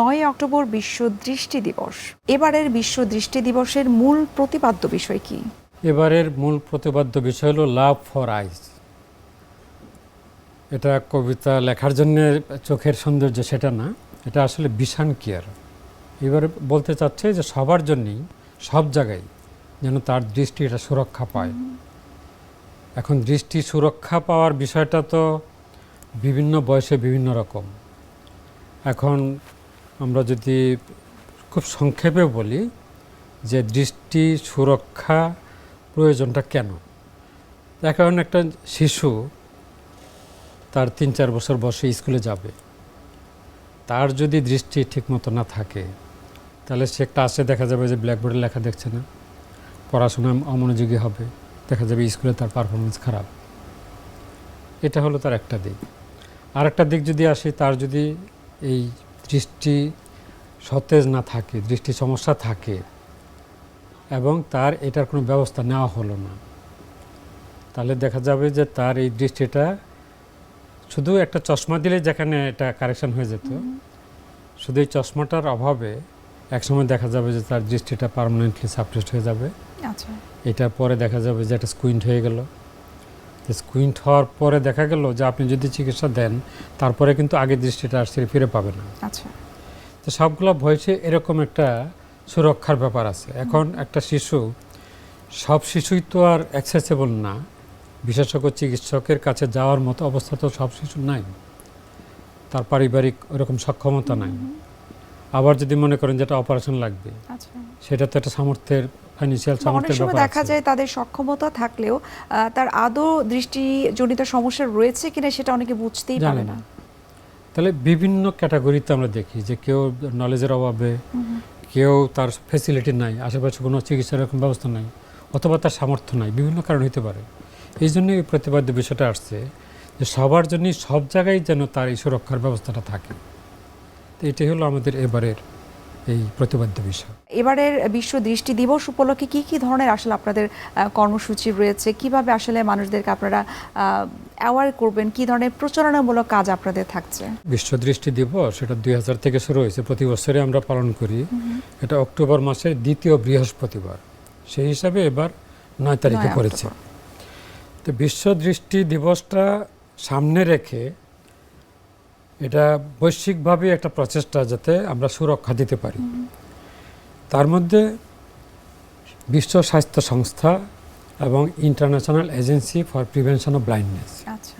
নয় অক্টোবর বিশ্ব দৃষ্টি দিবস। এবারের বিশ্ব দৃষ্টি দিবসের মূল প্রতিপাদ্য বিষয় কি? এবারের মূল প্রতিপাদ্য বিষয় হলো লাভ ফর আইস এটা কবিতা লেখার জন্য চোখের সৌন্দর্য সেটা না, এটা আসলে বিশান কেয়ার এবারে বলতে চাচ্ছে যে সবার জন্যই, সব জায়গায় যেন তার দৃষ্টি এটা সুরক্ষা পায়। এখন দৃষ্টি সুরক্ষা পাওয়ার বিষয়টা তো বিভিন্ন বয়সে বিভিন্ন রকম। এখন আমরা যদি খুব সংক্ষেপে বলি যে দৃষ্টি সুরক্ষা প্রয়োজনটা কেন? তার কারণ একটা শিশু তার তিন চার বছর বয়সে স্কুলে যাবে। তার যদি দৃষ্টি ঠিকমতো না থাকে, তাহলে সে ক্লাসে দেখা যাবে যে ব্ল্যাকবোর্ডে লেখা দেখছে না পড়াশোনায় অমনোযোগী হবে, দেখা যাবে স্কুলে তার পারফরমেন্স খারাপ। এটা হলো তার একটা দিক। আর একটা দিক যদি আসি, তার যদি এই দৃষ্টি সতেজ না থাকে দৃষ্টি সমস্যা থাকে এবং তার এটার কোনো ব্যবস্থা নেওয়া হলো না। তাহলে দেখা যাবে যে তার এই দৃষ্টিটা শুধু একটা চশমা দিলে যেখানে এটা কারেকশন হয়ে যেত শুধু এই চশমাটার অভাবে একসময় দেখা যাবে যে তার দৃষ্টিটা পার্মানেন্টলি সাপ্রেসড হয়ে যাবে। আচ্ছা। এটা পরে দেখা যাবে যে একটা স্কুইন্ট হয়ে গেল। স্কুইন্ট হওয়ার পরে দেখা গেল যে আপনি যদি চিকিৎসা দেন তারপরে কিন্তু আগের দৃষ্টিটা আর সে ফিরে পাবে না। আচ্ছা। তো সবগুলো বয়সে এরকম একটা সুরক্ষার ব্যাপার আছে। এখন একটা শিশু সব শিশুই তো আর অ্যাক্সেসেবল না। বিশেষজ্ঞ চিকিৎসকের কাছে যাওয়ার মতো অবস্থা তো সব শিশু নাই। তার পারিবারিক ওরকম সক্ষমতা নাই। আবার যদি মনে করেন যেটা অপারেশন লাগবে আচ্ছা। সেটা তো একটা সামর্থ্যের ফাইন্যান্সিয়াল অনেক সামর্থ্যের সময় ব্যাপার দেখা যায় তাদের সক্ষমতা থাকলেও তার আদৌ দৃষ্টিজনিত সমস্যা রয়েছে কিনা সেটা অনেকে বুঝতেই পারে না। তাহলে বিভিন্ন ক্যাটাগরিতে আমরা দেখি যে কেউ নলেজের অভাবে কেউ তার ফেসিলিটি নাই আশেপাশে কোনো চিকিৎসার এরকম ব্যবস্থা নাই অথবা তার সামর্থ্য নাই বিভিন্ন কারণ হতে পারে। এই জন্য এই প্রতিবাদ্য বিষয়টা আসছে যে সবার জন্যই সব জায়গায় যেন তার এই সুরক্ষার ব্যবস্থাটা থাকে। তো এটাই হলো আমাদের এবারের এই প্রতিবাদ্য বিষয়। এবারের বিশ্ব দৃষ্টি দিবস উপলক্ষে কি কি ধরনের আসলে আপনাদের কর্মসূচি রয়েছে? কীভাবে আসলে মানুষদেরকে আপনারা অ্যাওয়ার করবেন? কি ধরনের প্রচারণামূলক কাজ আপনাদের থাকছে? বিশ্ব দৃষ্টি দিবস এটা দুই হাজার থেকে শুরু হয়েছে। প্রতি বছরে আমরা পালন করি। এটা অক্টোবর মাসের দ্বিতীয় বৃহস্পতিবার। সেই হিসাবে এবার নয় তারিখে পড়েছে। তো বিশ্ব দৃষ্টি দিবসটা সামনে রেখে এটা বৈশ্বিকভাবে একটা প্রচেষ্টা যাতে আমরা সুরক্ষা দিতে পারি। তার মধ্যে বিশ্ব স্বাস্থ্য সংস্থা এবং international agency for prevention of blindness আচ্ছা।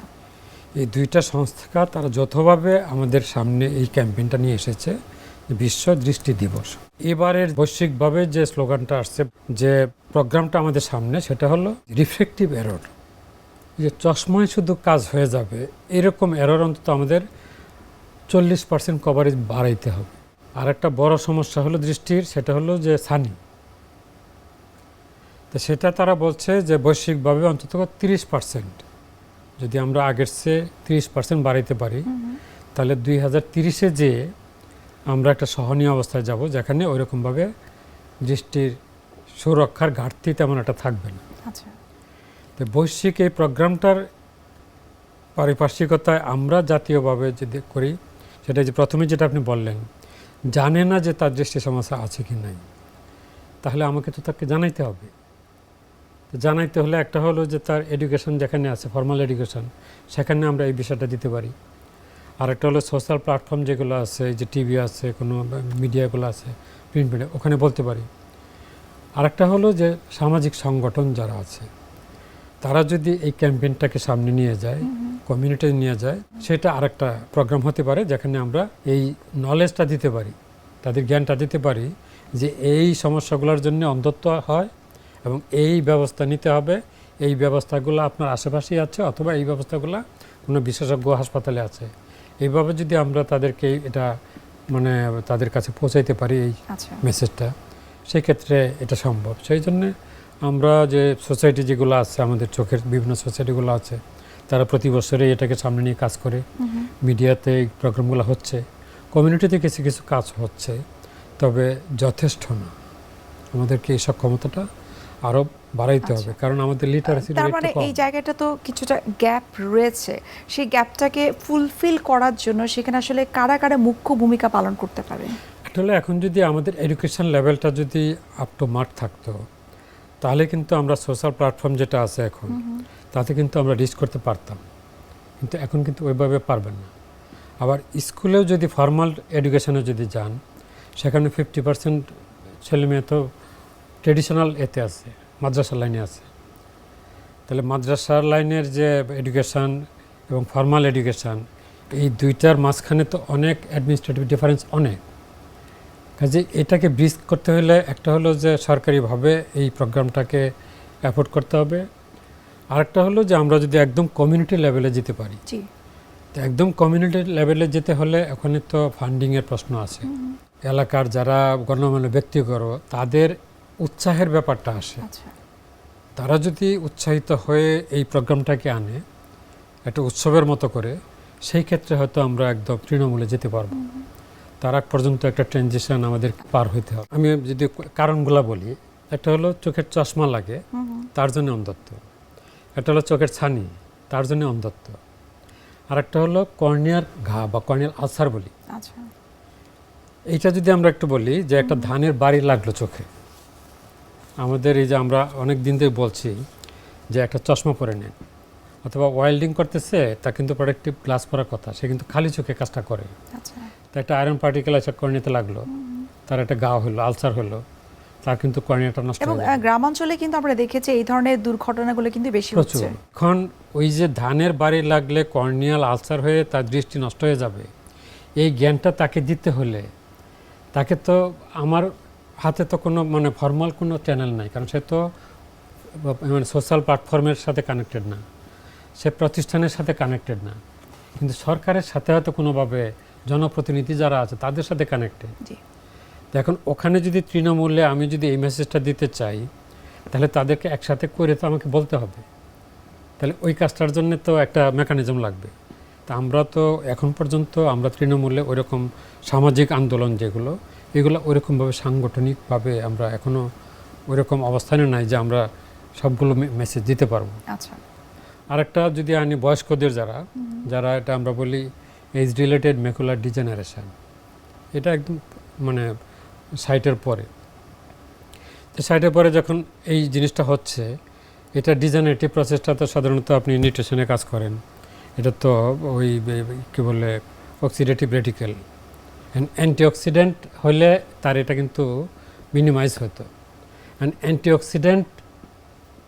এই দুইটা সংস্থা তারা যৌথভাবে আমাদের সামনে এই ক্যাম্পেইনটা নিয়ে এসেছে বিশ্ব দৃষ্টি দিবস। এবারের বৈশ্বিকভাবে যে স্লোগানটা আসছে যে প্রোগ্রামটা আমাদের সামনে সেটা হলো রিফ্লেকটিভ এরর যে চশমায় শুধু কাজ হয়ে যাবে এরকম এরর অন্তত আমাদের চল্লিশ পার্সেন্ট কভারেজ বাড়াইতে হবে। আর একটা বড় সমস্যা হলো দৃষ্টির সেটা হলো যে সানি। তো সেটা তারা বলছে যে বৈশ্বিকভাবে অন্তত তিরিশ পার্সেন্ট যদি আমরা আগের চেয়ে তিরিশ পার্সেন্ট বাড়াইতে পারি তাহলে দুই হাজার তিরিশে যে আমরা একটা সহনীয় অবস্থায় যাব যেখানে ওইরকমভাবে দৃষ্টির সুরক্ষার ঘাটতি তেমন একটা থাকবে না। আচ্ছা। তো বৈশ্বিক এই প্রোগ্রামটার পারিপার্শ্বিকতায় আমরা জাতীয়ভাবে যদি করি সেটা যে প্রথমে যেটা আপনি বললেন, জানে না যে তার দৃষ্টি সমস্যা আছে কি নাই। তাহলে আমাকে তো তাকে জানাইতে হবে। জানাইতে হলে একটা হলো যে তার এডুকেশন যেখানে আছে ফর্মাল এডুকেশন সেখানে আমরা এই বিষয়টা দিতে পারি। আর একটা হলো সোশ্যাল প্ল্যাটফর্ম যেগুলো আছে, যে টিভি আছে, কোনো মিডিয়াগুলো আছে প্রিন্ট মিডিয়া ওখানে বলতে পারি। আরেকটা হলো যে সামাজিক সংগঠন যারা আছে তারা যদি এই ক্যাম্পেইনটাকে সামনে নিয়ে যায় কমিউনিটি নিয়ে যায় সেটা আরেকটা প্রোগ্রাম হতে পারে যেখানে আমরা এই নলেজটা দিতে পারি তাদের জ্ঞানটা দিতে পারি যে এই সমস্যাগুলোর জন্য অন্ধত্ব হয় এবং এই ব্যবস্থা নিতে হবে এই ব্যবস্থাগুলো আপনার আশেপাশেই আছে অথবা এই ব্যবস্থাগুলো কোনো বিশেষজ্ঞ হাসপাতালে আছে। এইভাবে যদি আমরা তাদেরকে এটা মানে তাদের কাছে পৌঁছাইতে পারি এই আচ্ছা। মেসেজটা সেক্ষেত্রে এটা সম্ভব। সেই জন্যে আমরা যে সোসাইটি যেগুলো আছে আমাদের চোখের বিভিন্ন সোসাইটিগুলো আছে তারা প্রতি বছরে এটাকে সামনে নিয়ে কাজ করে। মিডিয়াতে এই প্রোগ্রামগুলো হচ্ছে। কমিউনিটিতে কিছু কিছু কাজ হচ্ছে তবে যথেষ্ট না। আমাদেরকে এই সক্ষমতাটা আরও বাড়াইতে আচ্ছা। হবে কারণ আমাদের লিটারেসি তার মানে এই জায়গাটা তো কিছুটা গ্যাপ রয়েছে। সেই গ্যাপটাকে ফুলফিল করার জন্য সেখানে আসলে কারা কারা মুখ্য ভূমিকা পালন করতে পারে? আসলে এখন যদি আমাদের এডুকেশন লেভেলটা যদি আপ টু মার্ক থাকতো তাহলে কিন্তু আমরা সোশ্যাল প্ল্যাটফর্ম যেটা আছে এখন তাতে কিন্তু আমরা রিচ করতে পারতাম। কিন্তু এখন কিন্তু ওইভাবে পারবেন না। আবার স্কুলেও যদি ফর্মাল এডুকেশনে যদি যান সেখানে ফিফটি পার্সেন্ট ছেলেমেয়ে তো ট্রেডিশনাল এতে আছে মাদ্রাসার লাইনে আছে। তাহলে মাদ্রাসার লাইনের যে এডুকেশান এবং ফর্মাল এডুকেশান এই দুইটার মাঝখানে তো অনেক অ্যাডমিনিস্ট্রেটিভ ডিফারেন্স অনেক। কাজে এটাকে ব্রিজ করতে হলে একটা হলো যে সরকারিভাবে এই প্রোগ্রামটাকে অ্যাফোর্ড করতে হবে। আরেকটা হলো যে আমরা যদি একদম কমিউনিটি লেভেলে যেতে পারি। তো একদম কমিউনিটি লেভেলে যেতে হলে ওখানে তো ফান্ডিংয়ের প্রশ্ন আছে। এলাকার যারা গণ্যমান্য ব্যক্তিগত তাদের উৎসাহের ব্যাপারটা আসে। আচ্ছা। তারা যদি উৎসাহিত হয়ে এই প্রোগ্রামটাকে আনে একটা উৎসবের মতো করে সেই ক্ষেত্রে হয়তো আমরা একদম তৃণমূলে যেতে পারব। তার আগ পর্যন্ত একটা ট্রানজিশন আমাদের পার হইতে হবে। আমি যদি কারণগুলো বলি একটা হলো চোখের চশমা লাগে তার জন্য অন্ধত্ব। একটা হলো চোখের ছানি তার জন্য অন্ধত্ব। আর একটা হলো কর্নিয়ার ঘা বা কর্নিয়াল আলসার বলি। আচ্ছা। এইটা যদি আমরা একটু বলি যে একটা ধানের বাড়ি লাগল চোখে। আমাদের এই যে আমরা অনেক দিন থেকে বলছি যে একটা চশমা পরে নেন অথবা ওয়েল্ডিং করতেছে তা কিন্তু প্রোডাক্টিভ গ্লাস পরার কথা সে কিন্তু খালি চোখে কাজটা করে। আচ্ছা। তা একটা আয়রন পার্টিকেল এসে কর্নিয়াতে লাগল। তার একটা গা হলো আলসার হলো। তার কিন্তু কর্নিয়াটা নষ্ট এবং হয়ে গেল। গ্রামাঞ্চলে কিন্তু আমরা দেখেছি এই ধরনের দুর্ঘটনাগুলো কিন্তু বেশি হচ্ছে। এখন ওই যে ধানের বাড়ি লাগলে কর্নিয়াল আলসার হয়ে তার দৃষ্টি নষ্ট হয়ে যাবে। এই জ্ঞানটা তাকে দিতে হলে তাকে তো আমার হাতে তো কোনো মানে ফর্মাল কোনো চ্যানেল নাই কারণ সে তো মানে সোশ্যাল প্ল্যাটফর্মের সাথে কানেক্টেড না। সে প্রতিষ্ঠানের সাথে কানেক্টেড না। কিন্তু সরকারের সাথে হয়তো কোনোভাবে জনপ্রতিনিধি যারা আছে তাদের সাথে কানেক্টেড এখন ওখানে যদি তৃণমূলে আমি যদি এই মেসেজটা দিতে চাই তাহলে তাদেরকে একসাথে করে তো আমাকে বলতে হবে। তাহলে ওই কাজটার জন্য তো একটা মেকানিজম লাগবে। তা আমরা তো এখন পর্যন্ত আমরা তৃণমূলে ওইরকম সামাজিক আন্দোলন যেগুলো এগুলো ওইরকমভাবে সাংগঠনিকভাবে আমরা এখনও ওইরকম অবস্থানে নাই যে আমরা সবগুলো মেসেজ দিতে পারব। আচ্ছা। আরেকটা যদি আনি বয়স্কদের যারা যারা এটা আমরা বলি এজ রিলেটেড মেকুলার ডিজেনারেশন এটা একদম মানে সাইটের পরে। তো সাইটের পরে যখন এই জিনিসটা হচ্ছে, এটা ডিজেনারেটিভ প্রসেসটা তো সাধারণত আপনি নিউট্রিশনে কাজ করেন। এটা তো ওই, কী বলে অক্সিডেটিভ রেটিক্যাল অ্যান্টিঅক্সিডেন্ট হলে তার এটা কিন্তু মিনিমাইজ হতো। অ্যান্ড অ্যান্টিঅক্সিডেন্ট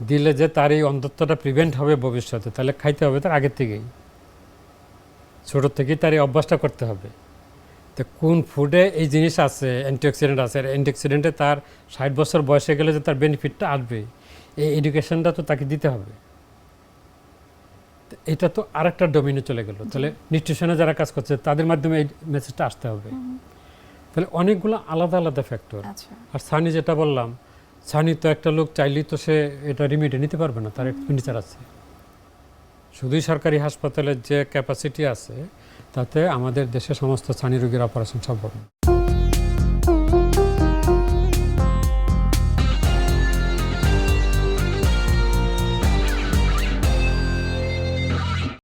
দিলে যে তার এই অন্ধত্বটা প্রিভেন্ট হবে ভবিষ্যতে, তাহলে খাইতে হবে তার আগের থেকেই। ছোট থেকেই তার এই অভ্যাসটা করতে হবে। তো কোন ফুডে এই জিনিস আছে অ্যান্টিঅক্সিডেন্ট আছে আর অ্যান্টিঅক্সিডেন্টে তার ষাট বছর বয়সে গেলে যে তার বেনিফিটটা আসবে এই এডুকেশনটা তো তাকে দিতে হবে। এটা তো আরেকটা ডোমিনে চলে গেল। তাহলে নিউট্রিশনে যারা কাজ করছে তাদের মাধ্যমে এই মেসেজটা আসতে হবে। তাহলে অনেকগুলো আলাদা আলাদা ফ্যাক্টর আচ্ছা। আর সানি যেটা বললাম সানি তো একটা লোক চাইলেই তো সে এটা রিমিডে নিতে পারবে না তার এক্সপেন্ডিচার আছে। শুধুই সরকারি হাসপাতালের যে ক্যাপাসিটি আছে, তাতে আমাদের দেশে সমস্ত স্থানীয় রোগীর অপারেশন সম্ভব না